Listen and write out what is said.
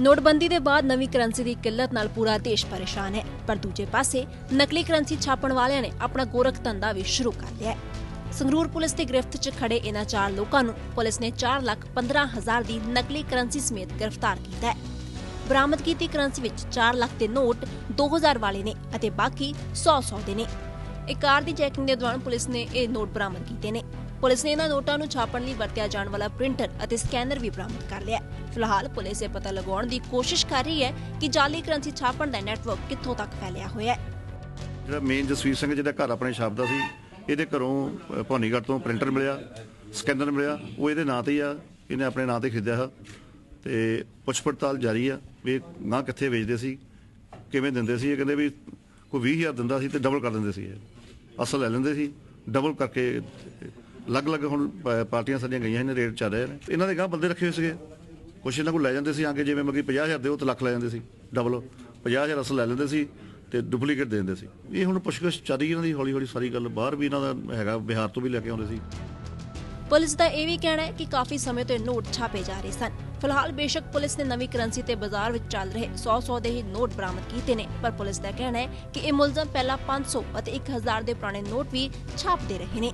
ਨੋਟਬੰਦੀ ਦੇ ਬਾਅਦ ਨਵੀਂ ਕਰੰਸੀ ਦੀ ਕਿੱਲਤ ਨਾਲ ਪੂਰਾ ਦੇਸ਼ ਪਰੇਸ਼ਾਨ ਹੈ। ਪਰ ਦੂਜੇ ਪਾਸੇ, ਨਕਲੀ ਕਰੰਸੀ ਛਾਪਣ ਵਾਲਿਆਂ ਨੇ ਆਪਣਾ ਗੋਰਖ ਧੰਦਾ ਵੀ ਸ਼ੁਰੂ ਕਰ ਲਿਆ ਹੈ। ਸੰਗਰੂਰ ਪੁਲਿਸ ਦੀ ਗ੍ਰਿਫਤ 'ਚ ਖੜੇ ਇਹਨਾਂ ਚਾਰ ਲੋਕਾਂ ਨੂੰ ਪੁਲਿਸ ਨੇ 4 ਲੱਖ 15 ਹਜ਼ਾਰ ਦੀ ਨਕਲੀ ਕਰੰਸੀ ਸਮੇਤ ਗ੍ਰਿਫਤਾਰ ਕੀਤਾ ਹੈ। ਬਰਾਮਦ ਕੀਤੀ ਕਰੰਸੀ ਵਿੱਚ 4 ਲੱਖ ਦੇ ਨੋਟ 2000 ਵਾਲੇ ਨੇ ਅਤੇ ਬਾਕੀ 100-100 ਦੇ ਨੇ। ਇੱਕ ਕਾਰ ਦੀ ਚੈਕਿੰਗ ਦੇ ਦੌਰਾਨ ਪੁਲਿਸ ਨੇ ਇਹ ਨੋਟ ਬਰਾਮਦ ਕੀਤੇ ਨੇ। ਪੁਲਿਸ ਨੇ ਇਹਨਾਂ ਨੋਟਾਂ ਨੂੰ ਛਾਪਣ ਲਈ ਵਰਤਿਆ ਜਾਣ ਵਾਲਾ ਪ੍ਰਿੰਟਰ ਅਤੇ ਸਕੈਨਰ ਵੀ ਬਰਾਮਦ ਕਰ ਲਿਆ ਫਿਲਹਾਲ ਪੁਲਿਸ ਇਹ ਪਤਾ ਲਗਾਉਣ ਦੀ ਕੋਸ਼ਿਸ਼ ਕਰ ਰਹੀ ਹੈ ਕਿ ਜਾਲੀ ਕਰੰਸੀ ਛਾਪਣ ਦਾ ਨੈਟਵਰਕ ਕਿੱਥੋਂ ਤੱਕ ਫੈਲਿਆ ਹੋਇਆ ਹੈ। ਜਿਹੜਾ ਮੇਨ ਜਸਵੀਰ ਸਿੰਘ ਜਿਹਦਾ ਘਰ ਆਪਣੇ ਛਾਪਦਾ ਸੀ ਇਹਦੇ ਘਰੋਂ ਅ, ਤੋਂ ਪ੍ਰਿੰਟਰ ਮਿਲਿਆ ਸਕੈਨਰ ਮਿਲਿਆ ਉਹ ਇਹਦੇ ਨਾਂ ਤੇ ਹੀ ਆ ਇਹਨੇ ਆਪਣੇ ਨਾਂ ਤੇ ਖਰੀਦਿਆ ਹੈ ਤੇ ਪੁੱਛ ਪੜਤਾਲ ਜਾਰੀ ਆ ਵੀ ਇਹ ਨਾ ਕਿੱਥੇ ਵੇਚਦੇ ਸੀ ਕਿਵੇਂ ਦਿੰਦੇ ਸੀ ਇਹ ਕਹਿੰਦੇ ਵੀ ਕੋਈ 20000 ਦਿੰਦਾ ਸੀ ਤੇ ਡਬਲ ਕਰ ਦਿੰਦੇ ਸੀ ਇਹ। ਅਸਲ ਲੈ ਲੈਂਦੇ ਸੀ ਡਬਲ ਕਰਕੇ ਅਲੱਗ-ਅਲੱਗ ਹੁਣ ਪ- ਪਾਰਟੀਆਂ ਸਾਡੀਆਂ ਗਈਆਂ ਨੇ, ਰੇਟ ਚੱਲ ਰਹੇ ਨੇ। ਇਹਨਾਂ ਦੇ ਗਾਂ ਬੰਦੇ ਰੱਖੇ ਹੋਏ ਸੀਗੇ। ਕੁਛ ਇਹਨਾਂ ਕੋਲ ਲੈ ਜਾਂਦੇ ਸੀ ਆਗੇ ਜਿਵੇਂ ਮਗੀ 50000 ਦੇ, ਉਹ ਤੇ ਲੱਖ ਲੈ ਜਾਂਦੇ ਸੀ ਡਬਲ 50000 ਅਸਲ ਲੈ ਲੈਂਦੇ ਸੀ ਤੇ ਡੁਪਲੀਕੇਟ ਦੇ ਦਿੰਦੇ ਸੀ। ਇਹ ਹੁਣ ਪੁੱਛਗਿੱਛ ਚੱਲ ਰਹੀ ਇਹਨਾਂ ਦੀ ਹੌਲੀ ਹੌਲੀ ਸਾਰੀ ਗੱਲ। ਬਾਹਰ ਵੀ ਇਹਨਾਂ ਦਾ ਹੈਗਾ, ਬਿਹਾਰ ਤੋਂ ਵੀ ਲੈ ਕੇ ਆਉਂਦੇ ਸੀ। ਪੁਲਿਸ ਦਾ ਇਹ ਵੀ ਕਹਿਣਾ ਹੈ ਕਿ ਕਾਫੀ ਸਮੇਂ ਤੋਂ ਇਹ ਨੋਟ ਛਾਪੇ ਜਾ ਰਹੇ ਸਨ। ਫਿਲਹਾਲ ਬੇਸ਼ੱਕ ਪੁਲਿਸ ਨੇ ਨਵੀਂ ਕਰੰਸੀ ਤੇ ਬਾਜ਼ਾਰ ਵਿੱਚ ਚੱਲ ਰਹੇ 100-100 ਦੇ ਹੀ ਨੋਟ ਬਰਾਮਦ ਕੀਤੇ ਨੇ। ਪਰ ਪੁਲਿਸ ਦਾ ਕਹਿਣਾ ਹੈ ਕਿ ਇਹ ਮੁਲਜ਼ਮ ਪਹਿਲਾਂ 500 ਅਤੇ 1000 ਦੇ ਪੁਰਾਣੇ ਨੋਟ ਵੀ ਛਾਪਦੇ ਰਹੇ ਨੇ।